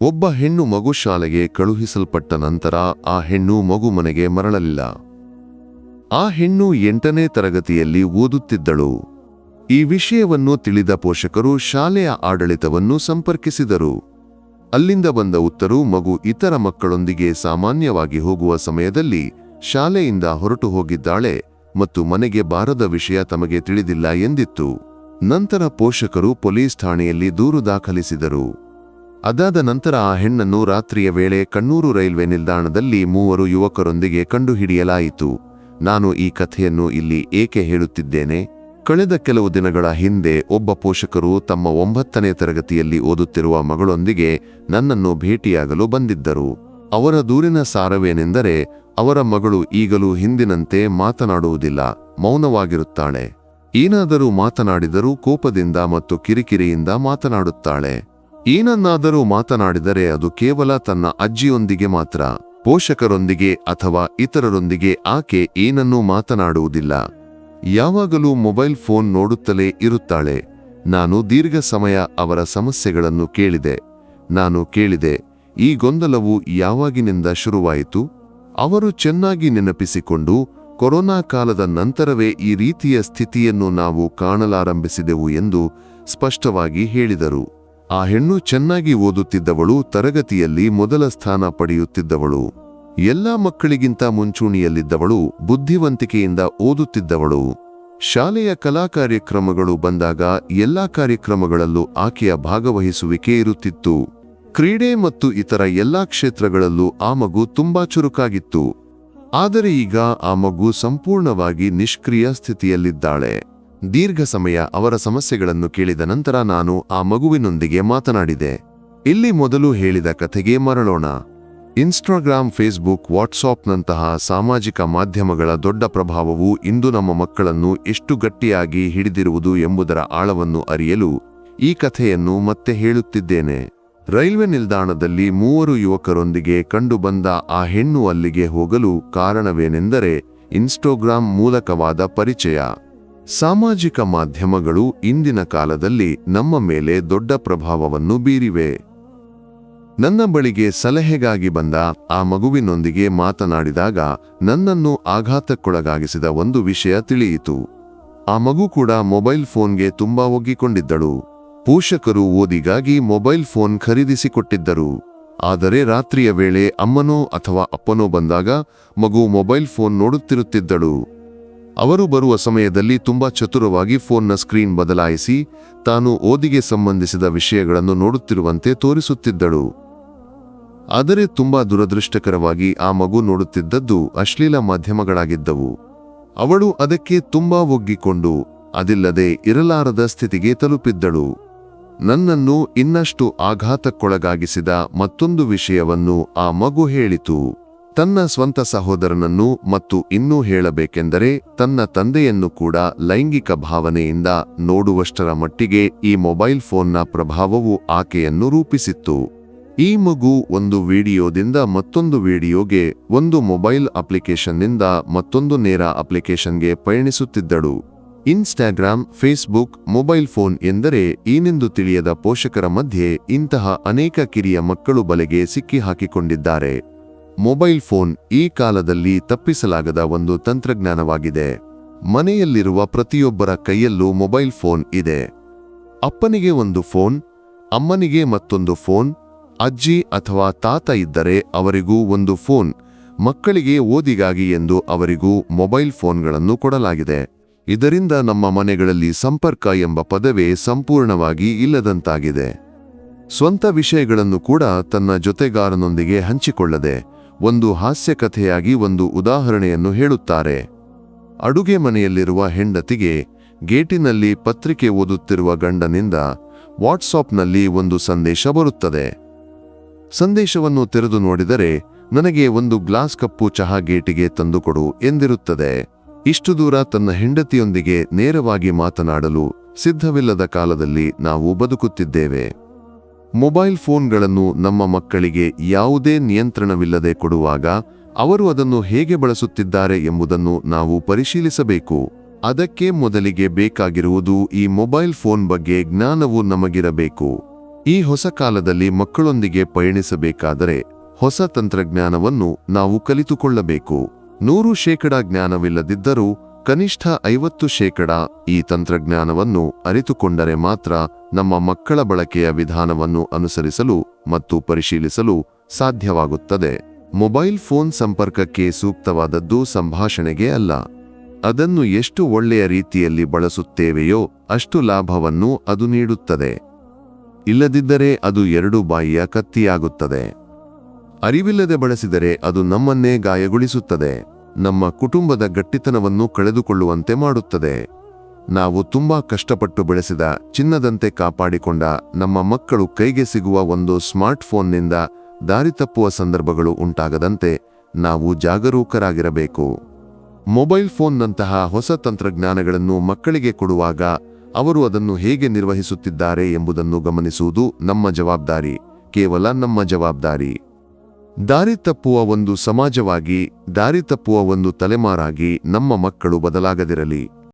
ಒಬ್ಬ ಹೆಣ್ಣು ಮಗು ಶಾಲೆಗೆ ಕಳುಹಿಸಲ್ಪಟ್ಟ ನಂತರ ಆ ಹೆಣ್ಣು ಮಗು ಮನೆಗೆ ಮರಳಲಿಲ್ಲ. ಆ ಹೆಣ್ಣು ಎಂಟನೇ ತರಗತಿಯಲ್ಲಿ ಓದುತ್ತಿದ್ದಳು. ಈ ವಿಷಯವನ್ನು ತಿಳಿದ ಪೋಷಕರು ಶಾಲೆಯ ಆಡಳಿತವನ್ನು ಸಂಪರ್ಕಿಸಿದರು. ಅಲ್ಲಿಂದ ಬಂದ ಉತ್ತರು, ಮಗು ಇತರ ಮಕ್ಕಳೊಂದಿಗೆ ಸಾಮಾನ್ಯವಾಗಿ ಹೋಗುವ ಸಮಯದಲ್ಲಿ ಶಾಲೆಯಿಂದ ಹೊರಟು ಹೋಗಿದ್ದಾಳೆ ಮತ್ತು ಮನೆಗೆ ಬಾರದ ವಿಷಯ ತಮಗೆ ತಿಳಿದಿಲ್ಲ ಎಂದಿತ್ತು. ನಂತರ ಪೋಷಕರು ಪೊಲೀಸ್ ಠಾಣೆಯಲ್ಲಿ ದೂರು ದಾಖಲಿಸಿದರು. ಅದಾದ ನಂತರ ಆ ಹೆಣ್ಣನ್ನು ರಾತ್ರಿಯ ವೇಳೆ ಕಣ್ಣೂರು ರೈಲ್ವೆ ನಿಲ್ದಾಣದಲ್ಲಿ ಮೂವರು ಯುವಕರೊಂದಿಗೆ ಕಂಡುಹಿಡಿಯಲಾಯಿತು. ನಾನು ಈ ಕಥೆಯನ್ನು ಇಲ್ಲಿ ಏಕೆ ಹೇಳುತ್ತಿದ್ದೇನೆ? ಕಳೆದ ಕೆಲವು ದಿನಗಳ ಹಿಂದೆ ಒಬ್ಬ ಪೋಷಕರು ತಮ್ಮ ಒಂಬತ್ತನೇ ತರಗತಿಯಲ್ಲಿ ಓದುತ್ತಿರುವ ಮಗಳೊಂದಿಗೆ ನನ್ನನ್ನು ಭೇಟಿಯಾಗಲು ಬಂದಿದ್ದರು. ಅವರ ದೂರಿನ ಸಾರವೇನೆಂದರೆ, ಅವರ ಮಗಳು ಈಗಲೂ ಹಿಂದಿನಂತೆ ಮಾತನಾಡುವುದಿಲ್ಲ, ಮೌನವಾಗಿರುತ್ತಾಳೆ. ಏನಾದರೂ ಮಾತನಾಡಿದರೂ ಕೋಪದಿಂದ ಮತ್ತು ಕಿರಿಕಿರಿಯಿಂದ ಮಾತನಾಡುತ್ತಾಳೆ. ಏನನ್ನಾದರೂ ಮಾತನಾಡಿದರೆ ಅದು ಕೇವಲ ತನ್ನ ಅಜ್ಜಿಯೊಂದಿಗೆ ಮಾತ್ರ, ಪೋಷಕರೊಂದಿಗೆ ಅಥವಾ ಇತರರೊಂದಿಗೆ ಆಕೆ ಏನನ್ನೂ ಮಾತನಾಡುವುದಿಲ್ಲ. ಯಾವಾಗಲೂ ಮೊಬೈಲ್ ಫೋನ್ ನೋಡುತ್ತಲೇ ಇರುತ್ತಾಳೆ. ನಾನು ದೀರ್ಘ ಸಮಯ ಅವರ ಸಮಸ್ಯೆಗಳನ್ನು ಕೇಳಿದೆ. ನಾನು ಕೇಳಿದೆ, ಈ ಗೊಂದಲವು ಯಾವಾಗಿನಿಂದ ಶುರುವಾಯಿತು? ಅವರು ಚೆನ್ನಾಗಿ ನೆನಪಿಸಿಕೊಂಡು, ಕೊರೋನಾ ಕಾಲದ ನಂತರವೇ ಈ ರೀತಿಯ ಸ್ಥಿತಿಯನ್ನು ನಾವು ಕಾಣಲಾರಂಭಿಸಿದೆವು ಎಂದು ಸ್ಪಷ್ಟವಾಗಿ ಹೇಳಿದರು. ಆ ಹೆಣ್ಣು ಚೆನ್ನಾಗಿ ಓದುತ್ತಿದ್ದವಳು ತರಗತಿಯಲ್ಲಿ ಮೊದಲ ಸ್ಥಾನ ಪಡೆಯುತ್ತಿದ್ದವಳು. ಎಲ್ಲಾ ಮಕ್ಕಳಿಗಿಂತ ಮುಂಚೂಣಿಯಲ್ಲಿದ್ದವಳು ಬುದ್ಧಿವಂತಿಕೆಯಿಂದ ಓದುತ್ತಿದ್ದವಳು. ಶಾಲೆಯ ಕಲಾ ಕಾರ್ಯಕ್ರಮಗಳು ಬಂದಾಗ ಎಲ್ಲಾ ಕಾರ್ಯಕ್ರಮಗಳಲ್ಲೂ ಆಕೆಯ ಭಾಗವಹಿಸುವಿಕೆ ಇರುತ್ತಿತ್ತು. ಕ್ರೀಡೆ ಮತ್ತು ಇತರ ಎಲ್ಲಾ ಕ್ಷೇತ್ರಗಳಲ್ಲೂ ಆ ಮಗು ತುಂಬಾ ಚುರುಕಾಗಿತ್ತು. ಆದರೆ ಈಗ ಆ ಮಗು ಸಂಪೂರ್ಣವಾಗಿ ನಿಷ್ಕ್ರಿಯ ಸ್ಥಿತಿಯಲ್ಲಿದ್ದಾಳೆ. ದೀರ್ಘ ಸಮಯ ಅವರ ಸಮಸ್ಯೆಗಳನ್ನು ಕೇಳಿದ ನಂತರ ನಾನು ಆ ಮಗುವಿನೊಂದಿಗೆ ಮಾತನಾಡಿದೆ. ಇಲ್ಲಿ ಮೊದಲು ಹೇಳಿದ ಕಥೆಗೆ ಮರಳೋಣ. ಇನ್ಸ್ಟಾಗ್ರಾಮ್, ಫೇಸ್ಬುಕ್, ವಾಟ್ಸಾಪ್ನಂತಹ ಸಾಮಾಜಿಕ ಮಾಧ್ಯಮಗಳ ದೊಡ್ಡ ಪ್ರಭಾವವು ಇಂದು ನಮ್ಮ ಮಕ್ಕಳನ್ನು ಎಷ್ಟು ಗಟ್ಟಿಯಾಗಿ ಹಿಡಿದಿರುವುದು ಎಂಬುದರ ಆಳವನ್ನು ಅರಿಯಲು ಈ ಕಥೆಯನ್ನು ಮತ್ತೆ ಹೇಳುತ್ತಿದ್ದೇನೆ. ರೈಲ್ವೆ ನಿಲ್ದಾಣದಲ್ಲಿ ಮೂವರು ಯುವಕರೊಂದಿಗೆ ಕಂಡುಬಂದ ಆ ಹೆಣ್ಣು ಅಲ್ಲಿಗೆ ಹೋಗಲು ಕಾರಣವೇನೆಂದರೆ ಇನ್ಸ್ಟೋಗ್ರಾಂ ಮೂಲಕವಾದ ಪರಿಚಯ. ಸಾಮಾಜಿಕ ಮಾಧ್ಯಮಗಳು ಇಂದಿನ ಕಾಲದಲ್ಲಿ ನಮ್ಮ ಮೇಲೆ ದೊಡ್ಡ ಪ್ರಭಾವವನ್ನು ಬೀರಿವೆ. ನನ್ನ ಬಳಿಗೆ ಸಲಹೆಗಾಗಿ ಬಂದ ಆ ಮಗುವಿನೊಂದಿಗೆ ಮಾತನಾಡಿದಾಗ ನನ್ನನ್ನು ಆಘಾತಕ್ಕೊಳಗಾಗಿಸಿದ ಒಂದು ವಿಷಯ ತಿಳಿಯಿತು. ಆ ಮಗು ಕೂಡ ಮೊಬೈಲ್ ಫೋನ್ಗೆ ತುಂಬಾ ಒಗ್ಗಿಕೊಂಡಿದ್ದಳು. ಪೋಷಕರು ಓದಿಗಾಗಿ ಮೊಬೈಲ್ ಫೋನ್ ಖರೀದಿಸಿಕೊಟ್ಟಿದ್ದರು. ಆದರೆ ರಾತ್ರಿಯ ವೇಳೆ ಅಮ್ಮನೋ ಅಥವಾ ಅಪ್ಪನೋ ಬಂದಾಗ ಮಗು ಮೊಬೈಲ್ ಫೋನ್ ನೋಡುತ್ತಿರುತ್ತಿದ್ದಳು. ಅವರು ಬರುವ ಸಮಯದಲ್ಲಿ ತುಂಬಾ ಚತುರವಾಗಿ ಫೋನ್ನ ಸ್ಕ್ರೀನ್ ಬದಲಾಯಿಸಿ ತಾನು ಓದಿಗೆ ಸಂಬಂಧಿಸಿದ ವಿಷಯಗಳನ್ನು ನೋಡುತ್ತಿರುವಂತೆ ತೋರಿಸುತ್ತಿದ್ದಳು. ಆದರೆ ತುಂಬಾ ದುರದೃಷ್ಟಕರವಾಗಿ ಆ ಮಗು ನೋಡುತ್ತಿದ್ದದ್ದು ಅಶ್ಲೀಲ ಮಾಧ್ಯಮಗಳಾಗಿದ್ದವು. ಅವಳು ಅದಕ್ಕೆ ತುಂಬಾ ಒಗ್ಗಿಕೊಂಡು, ಅದಿಲ್ಲದೆ ಇರಲಾರದ ಸ್ಥಿತಿಗೆ ತಲುಪಿದ್ದಳು. ನನ್ನನ್ನು ಇನ್ನಷ್ಟು ಆಘಾತಕ್ಕೊಳಗಾಗಿಸಿದ ಮತ್ತೊಂದು ವಿಷಯವನ್ನು ಆ ಮಗು ಹೇಳಿತು. ತನ್ನ ಸ್ವಂತ ಸಹೋದರನನ್ನು ಮತ್ತು ಇನ್ನೂ ಹೇಳಬೇಕೆಂದರೆ ತನ್ನ ತಂದೆಯನ್ನು ಕೂಡ ಲೈಂಗಿಕ ಭಾವನೆಯಿಂದ ನೋಡುವಷ್ಟರ ಮಟ್ಟಿಗೆ ಈ ಮೊಬೈಲ್ ಫೋನ್ನ ಪ್ರಭಾವವು ಆಕೆಯನ್ನು ರೂಪಿಸಿತ್ತು. ಈ ಮಗು ಒಂದು ವಿಡಿಯೋದಿಂದ ಮತ್ತೊಂದು ವಿಡಿಯೋಗೆ, ಒಂದು ಮೊಬೈಲ್ ಅಪ್ಲಿಕೇಶನ್ನಿಂದ ಮತ್ತೊಂದು ನೇರ ಅಪ್ಲಿಕೇಶನ್ಗೆ ಪಯಣಿಸುತ್ತಿದ್ದಳು. ಇನ್ಸ್ಟಾಗ್ರಾಮ್, ಫೇಸ್ಬುಕ್, ಮೊಬೈಲ್ ಫೋನ್ ಎಂದರೆ ಏನೆಂದು ತಿಳಿಯದ ಪೋಷಕರ ಮಧ್ಯೆ ಇಂತಹ ಅನೇಕ ಕಿರಿಯ ಮಕ್ಕಳು ಬಲೆಗೆ ಸಿಕ್ಕಿ ಹಾಕಿಕೊಂಡಿದ್ದಾರೆ ಮೊಬೈಲ್ ಫೋನ್ ಈ ಕಾಲದಲ್ಲಿ ತಪ್ಪಿಸಲಾಗದ ಒಂದು ತಂತ್ರಜ್ಞಾನವಾಗಿದೆ. ಮನೆಯಲ್ಲಿರುವ ಪ್ರತಿಯೊಬ್ಬರ ಕೈಯಲ್ಲೂ ಮೊಬೈಲ್ ಫೋನ್ ಇದೆ. ಅಪ್ಪನಿಗೆ ಒಂದು ಫೋನ್, ಅಮ್ಮನಿಗೆ ಮತ್ತೊಂದು ಫೋನ್, ಅಜ್ಜಿ ಅಥವಾ ತಾತ ಇದ್ದರೆ ಅವರಿಗೂ ಒಂದು ಫೋನ್, ಮಕ್ಕಳಿಗೆ ಓದಿಗಾಗಿ ಎಂದು ಅವರಿಗೂ ಮೊಬೈಲ್ ಫೋನ್ಗಳನ್ನು ಕೊಡಲಾಗಿದೆ. ಇದರಿಂದ ನಮ್ಮ ಮನೆಗಳಲ್ಲಿ ಸಂಪರ್ಕ ಎಂಬ ಪದವೇ ಸಂಪೂರ್ಣವಾಗಿ ಇಲ್ಲದಂತಾಗಿದೆ. ಸ್ವಂತ ವಿಷಯಗಳನ್ನು ಕೂಡ ತನ್ನ ಜೊತೆಗಾರನೊಂದಿಗೆ ಹಂಚಿಕೊಳ್ಳದೆ ಒಂದು ಹಾಸ್ಯ ಕಥೆಯಾಗಿ ಒಂದು ಉದಾಹರಣೆಯನ್ನು ಹೇಳುತ್ತಾರೆ. ಅಡುಗೆ ಮನೆಯಲ್ಲಿರುವ ಹೆಂಡತಿಗೆ ಗೇಟಿನಲ್ಲಿ ಪತ್ರಿಕೆ ಓದುತ್ತಿರುವ ಗಂಡನಿಂದ ವಾಟ್ಸಾಪ್ನಲ್ಲಿ ಒಂದು ಸಂದೇಶ ಬರುತ್ತದೆ. ಸಂದೇಶವನ್ನು ತೆರೆದು ನೋಡಿದರೆ, ನನಗೆ ಒಂದು ಗ್ಲಾಸ್ ಕಪ್ಪು ಚಹಾ ಗೇಟಿಗೆ ತಂದುಕೊಡು ಎಂದಿರುತ್ತದೆ. ಇಷ್ಟು ದೂರ ತನ್ನ ಹೆಂಡತಿಯೊಂದಿಗೆ ನೇರವಾಗಿ ಮಾತನಾಡಲು ಸಿದ್ಧವಿಲ್ಲದ ಕಾಲದಲ್ಲಿ ನಾವು ಬದುಕುತ್ತಿದ್ದೇವೆ. ಮೊಬೈಲ್ ಫೋನ್ಗಳನ್ನು ನಮ್ಮ ಮಕ್ಕಳಿಗೆ ಯಾವುದೇ ನಿಯಂತ್ರಣವಿಲ್ಲದೆ ಕೊಡುವಾಗ ಅವರು ಅದನ್ನು ಹೇಗೆ ಬಳಸುತ್ತಿದ್ದಾರೆ ಎಂಬುದನ್ನು ನಾವು ಪರಿಶೀಲಿಸಬೇಕು. ಅದಕ್ಕೆ ಮೊದಲಿಗೆ ಬೇಕಾಗಿರುವುದು ಈ ಮೊಬೈಲ್ ಫೋನ್ ಬಗ್ಗೆ ಜ್ಞಾನವು ನಮಗಿರಬೇಕು. ಈ ಹೊಸ ಕಾಲದಲ್ಲಿ ಮಕ್ಕಳೊಂದಿಗೆ ಪಯಣಿಸಬೇಕಾದರೆ ಹೊಸ ತಂತ್ರಜ್ಞಾನವನ್ನು ನಾವು ಕಲಿತುಕೊಳ್ಳಬೇಕು. ನೂರು ಶೇಕಡ ಜ್ಞಾನವಿಲ್ಲದಿದ್ದರೂ ಕನಿಷ್ಠ ಐವತ್ತು ಶೇಕಡ ಈ ತಂತ್ರಜ್ಞಾನವನ್ನು ಅರಿತುಕೊಂಡರೆ ಮಾತ್ರ ನಮ್ಮ ಮಕ್ಕಳ ಬಳಕೆಯ ವಿಧಾನವನ್ನು ಅನುಸರಿಸಲು ಮತ್ತು ಪರಿಶೀಲಿಸಲು ಸಾಧ್ಯವಾಗುತ್ತದೆ. ಮೊಬೈಲ್ ಫೋನ್ ಸಂಪರ್ಕಕ್ಕೆ ಸೂಕ್ತವಾದದ್ದು ಸಂಭಾಷಣೆಗೆ ಅಲ್ಲ. ಅದನ್ನು ಎಷ್ಟು ಒಳ್ಳೆಯ ರೀತಿಯಲ್ಲಿ ಬಳಸುತ್ತೇವೆಯೋ ಅಷ್ಟು ಲಾಭವನ್ನು ಅದು ನೀಡುತ್ತದೆ. ಇಲ್ಲದಿದ್ದರೆ ಅದು ಎರಡು ಬಾಯಿಯ ಕತ್ತಿಯಾಗುತ್ತದೆ. ಅರಿವಿಲ್ಲದೆ ಬಳಸಿದರೆ ಅದು ನಮ್ಮನ್ನೇ ಗಾಯಗೊಳಿಸುತ್ತದೆ. ನಮ್ಮ ಕುಟುಂಬದ ಗಟ್ಟಿತನವನ್ನು ಕಳೆದುಕೊಳ್ಳುವಂತೆ ಮಾಡುತ್ತದೆ. ನಾವು ತುಂಬಾ ಕಷ್ಟಪಟ್ಟು ಬೆಳೆಸಿದ ಚಿನ್ನದಂತೆ ಕಾಪಾಡಿಕೊಂಡ ನಮ್ಮ ಮಕ್ಕಳು ಕೈಗೆ ಸಿಗುವ ಒಂದು ಸ್ಮಾರ್ಟ್ ಫೋನ್ನಿಂದ ದಾರಿ ತಪ್ಪುವ ಸಂದರ್ಭಗಳು ಉಂಟಾಗದಂತೆ ನಾವು ಜಾಗರೂಕರಾಗಿರಬೇಕು. ಮೊಬೈಲ್ ಫೋನ್ನಂತಹ ಹೊಸ ತಂತ್ರಜ್ಞಾನಗಳನ್ನು ಮಕ್ಕಳಿಗೆ ಕೊಡುವಾಗ ಅವರು ಅದನ್ನು ಹೇಗೆ ನಿರ್ವಹಿಸುತ್ತಿದ್ದಾರೆ ಎಂಬುದನ್ನು ಗಮನಿಸುವುದು ನಮ್ಮ ಜವಾಬ್ದಾರಿ, ಕೇವಲ ನಮ್ಮ ಜವಾಬ್ದಾರಿ. ದಾರಿ ತಪ್ಪುವ ಒಂದು ಸಮಾಜವಾಗಿ ದಾರಿ ತಪ್ಪುವ ಒಂದು ತಲೆಮಾರಾಗಿ ನಮ್ಮ ಮಕ್ಕಳು ಬದಲಾಗದಿರಲಿ.